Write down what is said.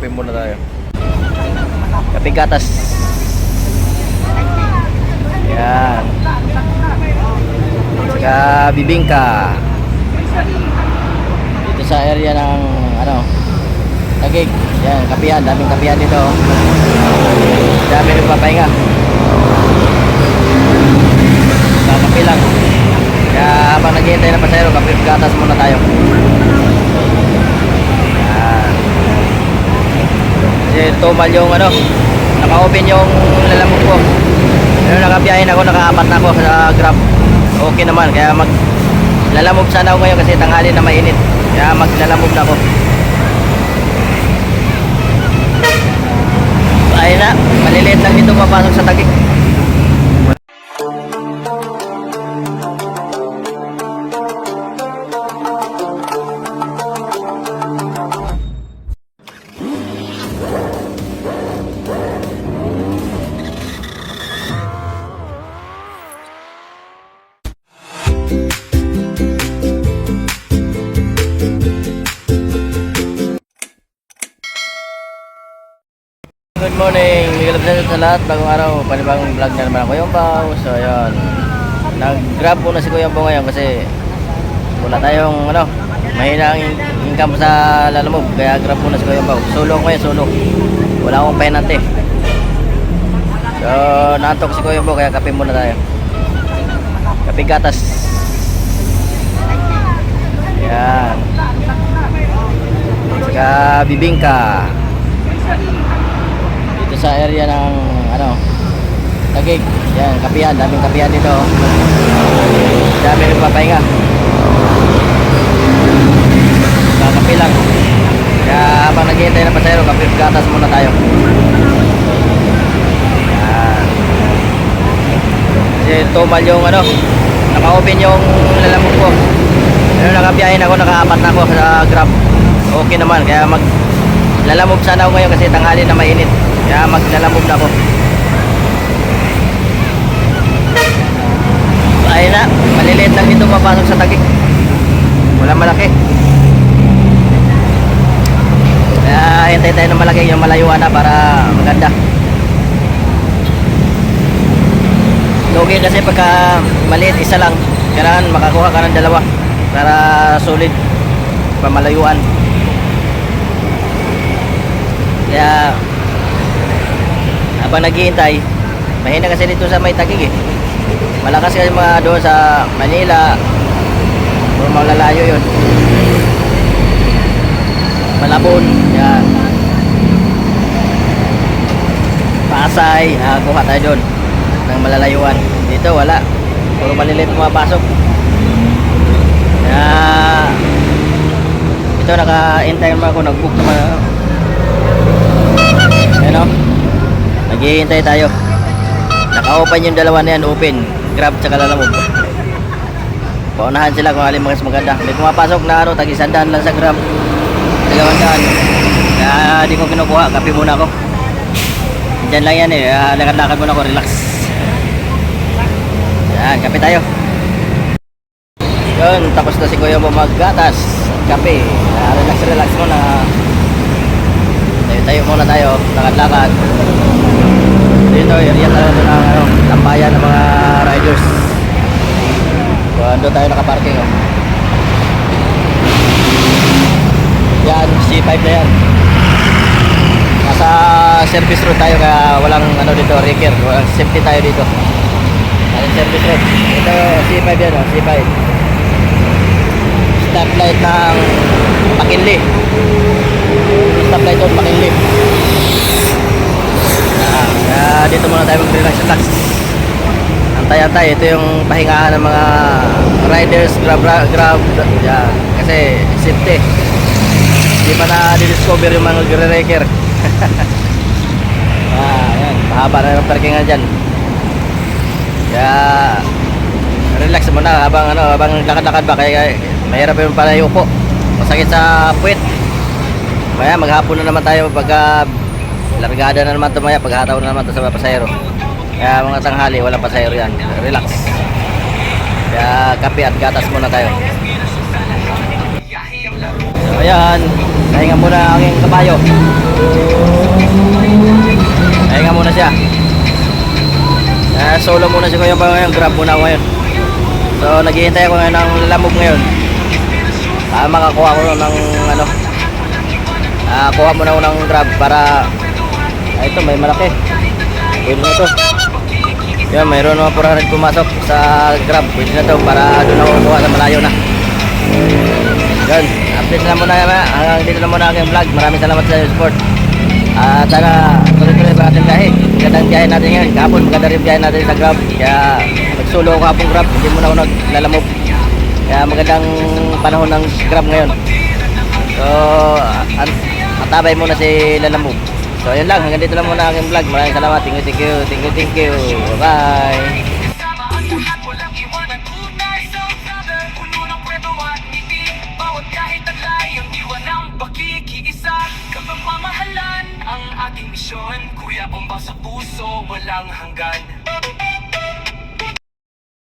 Kape muna tayo. Kape gatas. Yan. Saka bibingka. Dito sa area ng ano, Tagig. Yan, kapihan. Daming kapihan dito. Dami rin papahinga. Kakapi lang. Kaya habang naghihintay ng pasahero, kape gatas muna tayo. Yan. Kasi tumal yung ano, naka-open yung lalamog ko. Pero nakabiyahin ako, nakaapat na ako sa Grab. Okay naman, kaya mag lalamog sana ako ngayon kasi tanghali na mainit. Kaya maglalamog na ako. Ayun na, maliliit lang dito papasok sa tagig. Morning, Miguel Absento sa lahat. Bagong araw, panibagong vlog na naman ako yung Bao. So, ayun. Nag-grab muna si Kuya Bao ngayon kasi wala tayong, ano, mahina ang in- income sa lalamog. Kaya grab muna si Kuya Bao. Solo ko ngayon, solo. Wala akong pahinante. So, naantok si Kuya Bao kaya kape muna tayo. Kape gatas. Yan. Saka bibingka dito sa area ng ano Tagig yan kapihan daming kapihan dito. Dami rin papahinga. Kakapi lang. Kaya habang naghihintay ng pasahero kape gatas muna tayo. Yan. Kasi tumal yung ano naka-open yung lalamog ko. Pero nakabiyahin ako nakaapat na ako sa grab. Okay naman kaya mag lalamog sana ako ngayon kasi tanghali na mainit kaya maglalamog na ako. Ayun na maliliit lang dito papasok sa tagig wala malaki. Kaya hintay tayo ng malaki yung malayuan na para maganda. Lugi kasi pagka maliit isa lang. Kailangan makakuha ka ng dalawa para solid pamalayuan kaya habang naghihintay, mahina kasi dito sa may tagig eh. Malakas kasi mga doon sa Manila. Puro malalayo yun. Malabon, yan. Pasay, nakakuha tayo doon ng malalayuan. Dito wala. Puro maliliit pumapasok. Kaya ito naka-intay naman ako, nag-book naman ako. Ano? Naghihintay tayo. Naka-open yung dalawa na yan, open. Grab tsaka lalamog. Paunahan sila kung alin mas maganda. May pumapasok na ano, tag isandaan lang sa Grab. Dalawang daan. Kaya di ko kinukuha, kape muna ako. Diyan lang yan eh, Ah, lakad-lakad muna ako, relax. Yan, kape tayo. Yun, tapos na si Kuya mo maggatas. Kape. Ah, relax, relax muna. Tayo, tayo muna tayo, lakad-lakad. Dito, area tayo ng ano, tambayan ng mga riders. So, doon tayo nakaparking. Oh. Yan, C5 na yan. Nasa service road tayo kaya walang ano dito, wrecker. Walang safety tayo dito. Nasa service road. Ito, C5 yan, oh, C5. Stoplight ng Pakinli. Stoplight doon, Pakinli. Kaya dito muna tayo mag-relax relax. Antay-antay, ito yung pahingahan ng mga riders, grab, grab, yan. Kasi safety. Hindi pa na-discover yung mga gre-wrecker. ah, yan, mahaba na yung parkingan dyan. Kaya, relax muna habang ano, habang lakad-lakad ba kaya mahirap yung pala yung upo. Masakit sa puwit. Kaya maghapon na naman tayo pagka largada na naman ito maya paghataw na naman ito sa mga pasahero kaya mga tanghali walang pasahero yan relax kaya kape at gatas muna tayo so ayan Pahinga muna ang aking kabayo. Pahinga muna siya. Ah, solo muna si Kuya Bang ngayon. Grab muna ako ngayon. So, naghihintay ako ngayon ng lamog ngayon. Ah, makakuha ko ng ano. Ah, kuha muna ako ng grab para ah, ito may malaki. Pwede na to. Yan, mayroon naman 400 pumasok sa grab. Pwede na to para doon ako kuha sa malayo na. Yan, update na muna yan. ha. Hanggang dito na muna aking vlog. Maraming salamat sa support. At sana tuloy-tuloy pa ating biyahe. Magandang biyahe natin ngayon. Kahapon maganda rin biyahe natin sa grab. Kaya nagsulo ako kahapon grab. Hindi muna ako naglalamog. Kaya magandang panahon ng grab ngayon. So, an matabay muna si Lalamog. So, yun lang. Hanggang dito lang muna aking vlog. Maraming salamat. Thank you, thank you. Thank you, thank you. Bye-bye. Ang ating misyon Kuya, bomba sa puso, walang hanggan